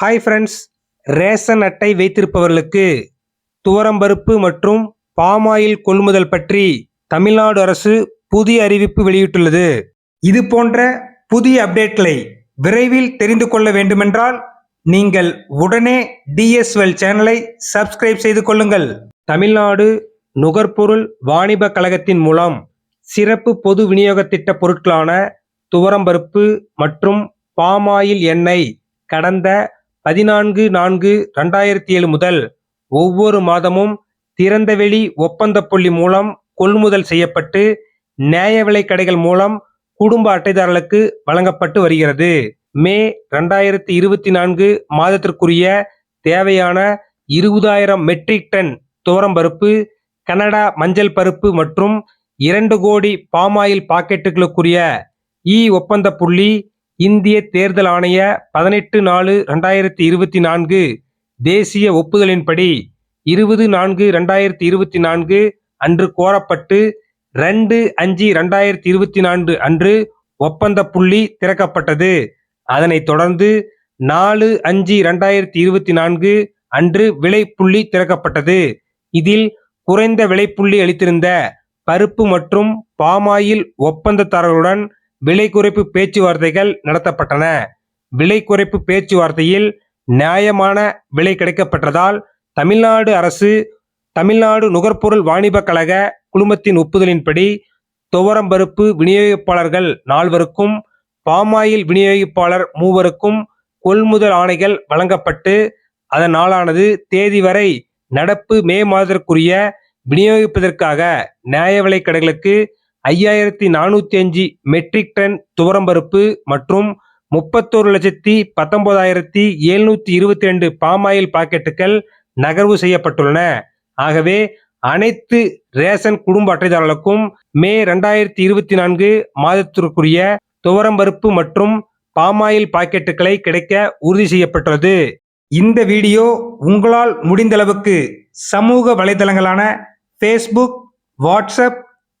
Hi friends ration அட்டை வைத்திருப்பவர்களுக்கு துவரம்பருப்பு மற்றும் பாமாயில் கொள்முதல் பற்றி தமிழ்நாடு அரசு புதிய அறிவிப்பு வெளியிட்டுள்ளது. இது போன்ற புதிய அப்டேட்களை விரைவில் தெரிந்து கொள்ள வேண்டுமென்றால் நீங்கள் உடனே டிஎஸ்எல் சேனலை சப்ஸ்கிரைப் செய்து கொள்ளுங்கள். தமிழ்நாடு நுகர்பொருள் வாணிப கழகத்தின் மூலம் சிறப்பு பொது விநியோக திட்ட பொருட்களான துவரம்பருப்பு மற்றும் பாமாயில் எண்ணெய் கடந்த பதினான்கு நான்கு ரெண்டாயிரத்தி ஏழு முதல் ஒவ்வொரு மாதமும் திறந்தவெளி ஒப்பந்த புள்ளி மூலம் கொள்முதல் செய்யப்பட்டு நியாய விலை கடைகள் மூலம் குடும்ப அட்டைதாரர்களுக்கு வழங்கப்பட்டு வருகிறது. மே ரெண்டாயிரத்தி இருபத்தி நான்கு மாதத்திற்குரிய தேவையான இருபதாயிரம் மெட்ரிக் டன் துவரம் பருப்பு கனடா மஞ்சள் பருப்பு மற்றும் இரண்டு கோடி பாமாயில் பாக்கெட்டுகளுக்குரிய இ ஒப்பந்த புள்ளி இந்திய தேர்தல் ஆணைய பதினெட்டு நாலு ரெண்டாயிரத்தி இருபத்தி நான்கு தேசிய ஒப்புதலின்படி இருபது நான்கு ரெண்டாயிரத்தி இருபத்தி நான்கு அன்று கோரப்பட்டு ரெண்டு அஞ்சு ரெண்டாயிரத்தி இருபத்தி நான்கு அன்று ஒப்பந்த புள்ளி திறக்கப்பட்டது. அதனைத் தொடர்ந்து நாலு அஞ்சு ரெண்டாயிரத்தி இருபத்தி நான்கு அன்று விலை புள்ளி திறக்கப்பட்டது. இதில் குறைந்த விலைப்புள்ளி அளித்திருந்த பருப்பு மற்றும் பாமாயில் ஒப்பந்ததாரர்களுடன் விலை குறைப்பு பேச்சுவார்த்தைகள் நடத்தப்பட்டன. விலை குறைப்பு பேச்சுவார்த்தையில் நியாயமான விலை கிடைக்கப்பட்டதால் தமிழ்நாடு அரசு தமிழ்நாடு நுகர்பொருள் வாணிப கழக குழுமத்தின் ஒப்புதலின்படி துவரம்பருப்பு விநியோகிப்பாளர்கள் நால்வருக்கும் பாமாயில் விநியோகிப்பாளர் மூவருக்கும் கொள்முதல் ஆணைகள் வழங்கப்பட்டு அதன் நாளானது தேதி வரை நடப்பு மே மாதத்திற்குரிய விநியோகிப்பதற்காக நியாய விலை கடைகளுக்கு ஐயாயிரத்தி நானூத்தி அஞ்சு மெட்ரிக் டன் துவரம்பருப்பு மற்றும் முப்பத்தோரு லட்சத்தி பத்தொன்பதாயிரத்தி எழுநூத்தி இருபத்தி ரெண்டு பாமாயில் பாக்கெட்டுகள் நகர்வு செய்யப்பட்டுள்ளன. ஆகவே அனைத்து ரேஷன் குடும்ப அட்டைதாரர்களுக்கும் மே ரெண்டாயிரத்தி இருபத்தி நான்கு மாதத்திற்குரிய துவரம்பருப்பு மற்றும் பாமாயில் பாக்கெட்டுகளை கிடைக்க உறுதி செய்யப்பட்டுள்ளது. இந்த வீடியோ உங்களால் முடிந்தளவுக்கு சமூக வலைதளங்களான ஃபேஸ்புக் வாட்ஸ்அப்